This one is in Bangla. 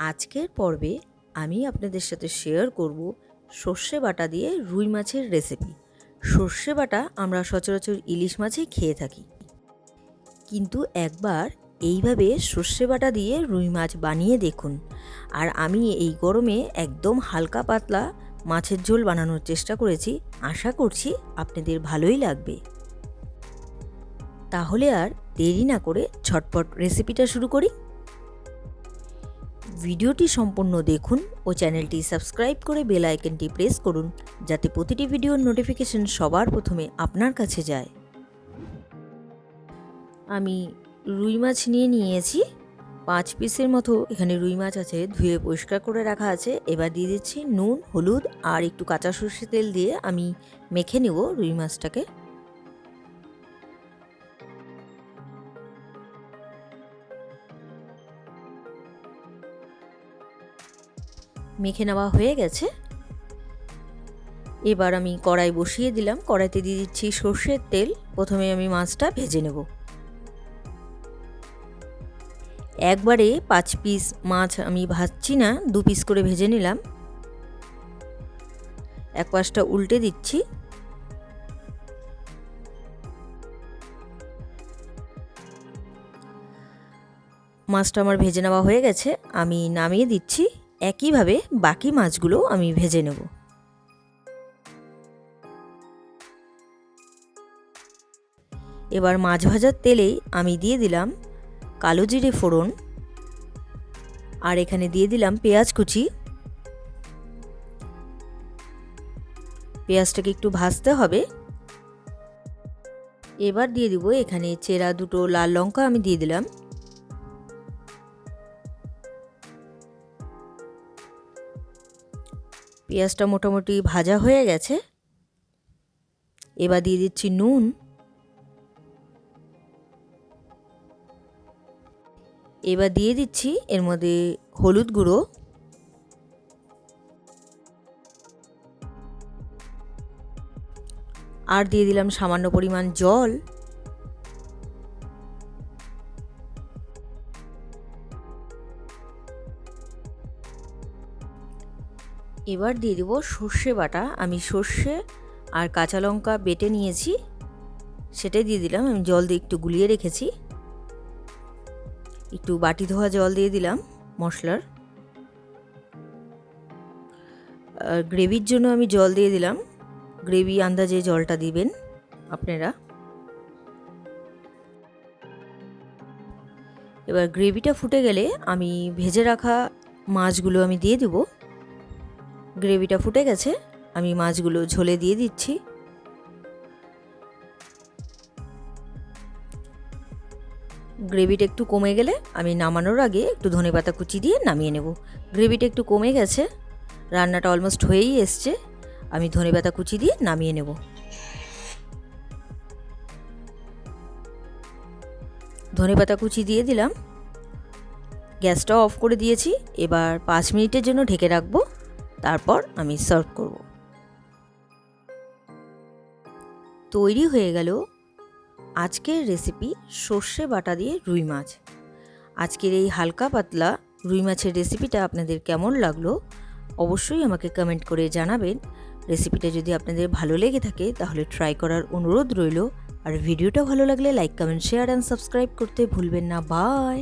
আজকের পর্বে আমি আপনাদের সাথে শেয়ার করব সর্ষে বাটা দিয়ে রুই মাছের রেসিপি সর্ষে বাটা আমরা সচরাচর ইলিশ মাছেই খেয়ে থাকি। কিন্তু একবার এইভাবে সর্ষে বাটা দিয়ে রুই মাছ বানিয়ে দেখুন। আর আমি এই গরমে একদম হালকা পাতলা মাছের ঝোল বানানোর চেষ্টা করেছি। আশা করছি আপনাদের ভালোই লাগবে। তাহলে আর দেরি না করে ঝটপট রেসিপিটা শুরু করি। ভিডিওটি সম্পূর্ণ দেখুন ও চ্যানেলটি সাবস্ক্রাইব করে বেল আইকনটি প্রেস করুন যাতে প্রতিটি ভিডিওর নোটিফিকেশন সবার প্রথমে আপনার কাছে যায়। আমি রুই মাছ নিয়ে নিয়েছি। পাঁচ পিসের মতো এখানে রুই মাছ আছে, ধুয়ে পরিষ্কার করে রাখা আছে। এবার দিয়ে দিচ্ছি নুন, হলুদ আর একটু কাঁচা সর্ষে তেল দিয়ে আমি মেখে নেব রুই মাছটাকে। মেখে নেওয়া হয়ে গেছে। এবার আমি কড়াই বসিয়ে দিলাম। কড়াইতে দিয়ে দিচ্ছি সর্ষের তেল। প্রথমে আমি মাছটা ভেজে নেব। একবারে পাঁচ পিস মাছ আমি ভাজছি না, দু পিস করে ভেজে নিলাম। এক পাশটা উল্টে দিচ্ছি। মাছটা আমার ভেজে নেওয়া হয়ে গেছে। আমি নামিয়ে দিচ্ছি। একইভাবে বাকি মাছগুলো আমি ভেজে নেব। এবার মাছ ভাজার তেলেই আমি দিয়ে দিলাম কালো জিরে ফোড়ন আর এখানে দিয়ে দিলাম পেঁয়াজ কুচি। পেঁয়াজটাকে একটু ভাজতে হবে। এবার দিয়ে দিব এখানে চেরা দুটো লাল লঙ্কা আমি দিয়ে দিলাম। পেঁয়াজটা মোটামুটি ভাজা হয়ে গেছে। এবার দিয়ে দিচ্ছি নুন। এবার দিয়ে দিচ্ছি এর মধ্যে হলুদ গুঁড়ো। আর দিয়ে দিলাম সামান্য পরিমাণ জল। এবার দিয়ে দেবো সর্ষে বাটা। আমি সর্ষে আর কাঁচা লঙ্কা বেটে নিয়েছি। সেটাই দিয়ে দিলাম। আমি জল দিয়ে একটু গুলিয়ে রেখেছি। একটু বাটি ধোয়া জল দিয়ে দিলাম মশলার। আর গ্রেভির জন্য আমি জল দিয়ে দিলাম। গ্রেভি আন্দাজে জলটা দিবেন আপনারা। এবার গ্রেভিটা ফুটে গেলে আমি ভেজে রাখা মাছগুলো আমি দিয়ে দেবো। গ্রেভিটা ফুটে গেছে, আমি মাছগুলো ঝোলে দিয়ে দিচ্ছি। গ্রেভিটা একটু কমে গেলে আমি নামানোর আগে একটু ধনে পাতা কুচি দিয়ে নামিয়ে নেব। গ্রেভিটা একটু কমে গেছে, রান্নাটা অলমোস্ট হয়েই এসছে, আমি ধনে পাতা কুচি দিয়ে নামিয়ে নেব। ধনে পাতা কুচি দিয়ে দিলাম। গ্যাসটা অফ করে দিয়েছি, এবার পাঁচ মিনিটের জন্য ঢেকে রাখব। তারপর আমি সার্ভ করব। তৈরি হয়ে গেল আজকের রেসিপি সর্ষে বাটা দিয়ে রুই মাছ। আজকের এই হালকা পাতলা রুই মাছের রেসিপিটা আপনাদের কেমন লাগল অবশ্যই আমাকে কমেন্ট করে জানাবেন। রেসিপিটা যদি আপনাদের ভালো লেগে থাকে তাহলে ট্রাই করার অনুরোধ রইল। আর ভিডিওটা ভালো লাগলে like, comment, share and subscribe করতে ভুলবেন না। বাই!